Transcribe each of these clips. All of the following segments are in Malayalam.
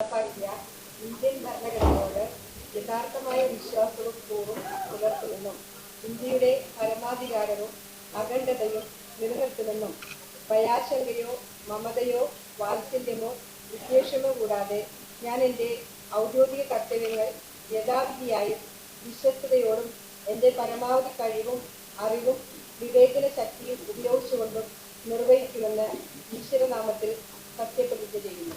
നടപ്പാക്കിയ ഇന്ത്യൻ ഭരണഘടനയോട് യഥാർത്ഥമായ വിശ്വാസവും പൂർവം പുലർത്തുമെന്നും ഇന്ത്യയുടെ പരമാധികാരവും അഖണ്ഡതയും നിലനിർത്തുമെന്നും ഭയാശങ്കയോ മമതയോ വാത്സല്യമോ വിദ്വേഷമോ കൂടാതെ ഞാൻ എന്റെ ഔദ്യോഗിക കർത്തവ്യങ്ങൾ യഥാവിധിയായും വിശ്വസ്തയോടും എന്റെ പരമാവധി കഴിവും അറിവും വിവേചന ശക്തിയും ഉപയോഗിച്ചുകൊണ്ടും നിർവഹിക്കുമെന്ന് ഈശ്വരനാമത്തിൽ സത്യപ്രതിജ്ഞ ചെയ്യുന്നു.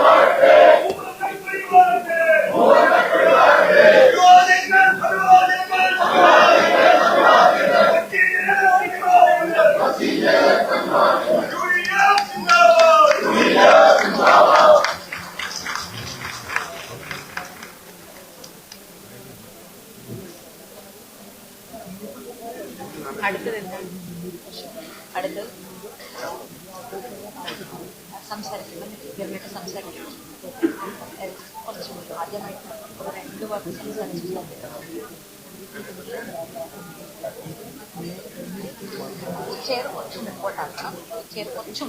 എന്താണ് അടുത്തത് സംസാരിക്കണം ഗവൺമെന്റ് സംസാരിക്കണം ഏഹ് കുറച്ചും കൂടി ആദ്യമായിട്ട് ഒരു രണ്ട് വാക്ക് സംസാരിച്ചു ചെയർ കുറച്ചും മുമ്പോട്ടാക്കണം ചെയർ കുറച്ചും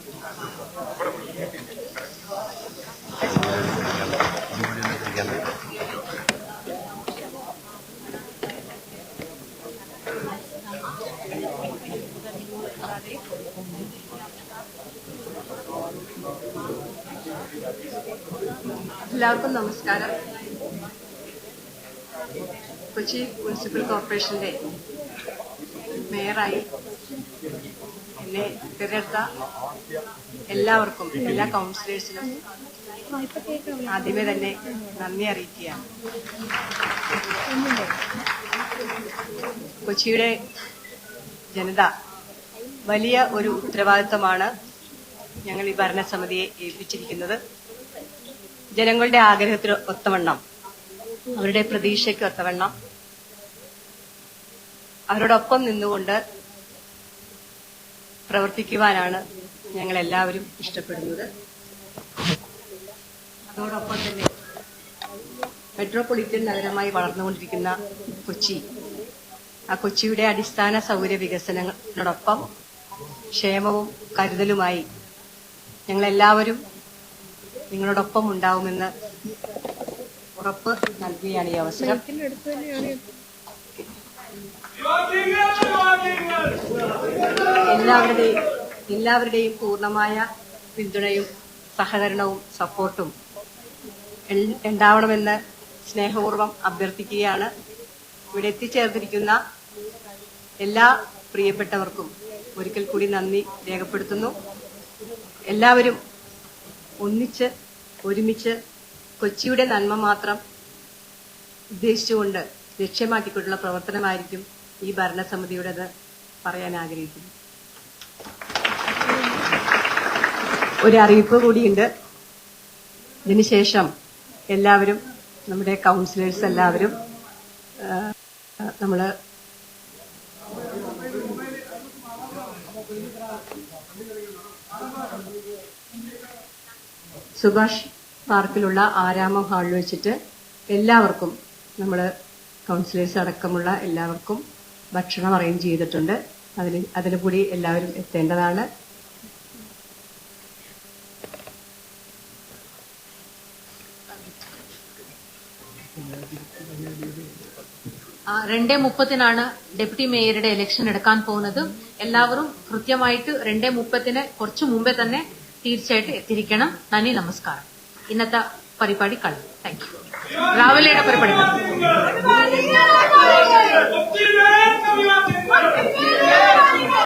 എല്ലാവർക്കും നമസ്കാരം. കൊച്ചി മുനിസിപ്പൽ കോർപ്പറേഷന്റെ മേയറായി എന്നെ തിരഞ്ഞെടുത്ത എല്ലാവർക്കും എല്ലാ കൗൺസിലേഴ്സിനും ആദ്യമേ തന്നെ നന്ദി അറിയിക്കുകയാണ്. കൊച്ചിയുടെ ജനത വലിയ ഒരു ഉത്തരവാദിത്തമാണ് ഞങ്ങൾ ഈ ഭരണസമിതിയെ ഏൽപ്പിച്ചിരിക്കുന്നത്. ജനങ്ങളുടെ ആഗ്രഹത്തിന് ഒത്തവണ്ണം അവരുടെ പ്രതീക്ഷയ്ക്ക് ഒത്തവണ്ണം അവരോടൊപ്പം നിന്നുകൊണ്ട് പ്രവർത്തിക്കുവാനാണ് ഞങ്ങൾ എല്ലാവരും ഇഷ്ടപ്പെടുന്നത്. അതോടൊപ്പം തന്നെ മെട്രോപൊളിറ്റൻ നഗരമായി വളർന്നുകൊണ്ടിരിക്കുന്ന കൊച്ചി ആ കൊച്ചിയുടെ അടിസ്ഥാന സൗകര്യ വികസനങ്ങളോടൊപ്പം ക്ഷേമവും കരുതലുമായി ഞങ്ങളെല്ലാവരും നിങ്ങളോടൊപ്പം ഉണ്ടാവുമെന്ന് ഉറപ്പ് നൽകുകയാണ് ഈ അവസരം. എല്ലാവരുടെയും എല്ലാവരുടെയും പൂർണമായ പിന്തുണയും സഹകരണവും സപ്പോർട്ടും ഉണ്ടാവണമെന്ന് സ്നേഹപൂർവം അഭ്യർത്ഥിക്കുകയാണ്. ഇവിടെ എത്തിച്ചേർന്നിരിക്കുന്ന എല്ലാ പ്രിയപ്പെട്ടവർക്കും ഒരിക്കൽ കൂടി നന്ദി രേഖപ്പെടുത്തുന്നു. എല്ലാവരും ഒന്നിച്ച് ഒരുമിച്ച് കൊച്ചിയുടെ നന്മ മാത്രം ഉദ്ദേശിച്ചുകൊണ്ട് ലക്ഷ്യമാക്കിക്കൊണ്ടുള്ള പ്രവർത്തനമായിരിക്കും ഈ ഭരണസമിതിയുടേത് പറയാൻ ആഗ്രഹിക്കുന്നു. ഒരു അറിയിപ്പ് കൂടിയുണ്ട്. ഇതിനുശേഷം എല്ലാവരും നമ്മുടെ കൗൺസിലേഴ്സ് എല്ലാവരും നമ്മൾ സുഭാഷ് പാർക്കിലുള്ള ആരാമം ഹാളിൽ വെച്ചിട്ട് എല്ലാവർക്കും നമ്മൾ കൗൺസിലേഴ്സ് അടക്കമുള്ള എല്ലാവർക്കും ഭക്ഷണം അറേഞ്ച് ചെയ്തിട്ടുണ്ട്. അതിൽ അതിൽ കൂടി എല്ലാവരും എത്തേണ്ടതാണ്. രണ്ടേ മുപ്പത്തിനാണ് ഡെപ്യൂട്ടി മേയറുടെ ഇലക്ഷൻ എടുക്കാൻ പോകുന്നത്. എല്ലാവരും കൃത്യമായിട്ട് രണ്ടേ മുപ്പത്തിന് കുറച്ചു മുമ്പേ തന്നെ തീർച്ചയായിട്ടും എത്തിയിരിക്കണം. നന്ദി നമസ്കാരം. ഇന്നത്തെ പരിപാടി കളി താങ്ക് യു രാവിലെയുടെ പരിപാടി. കളി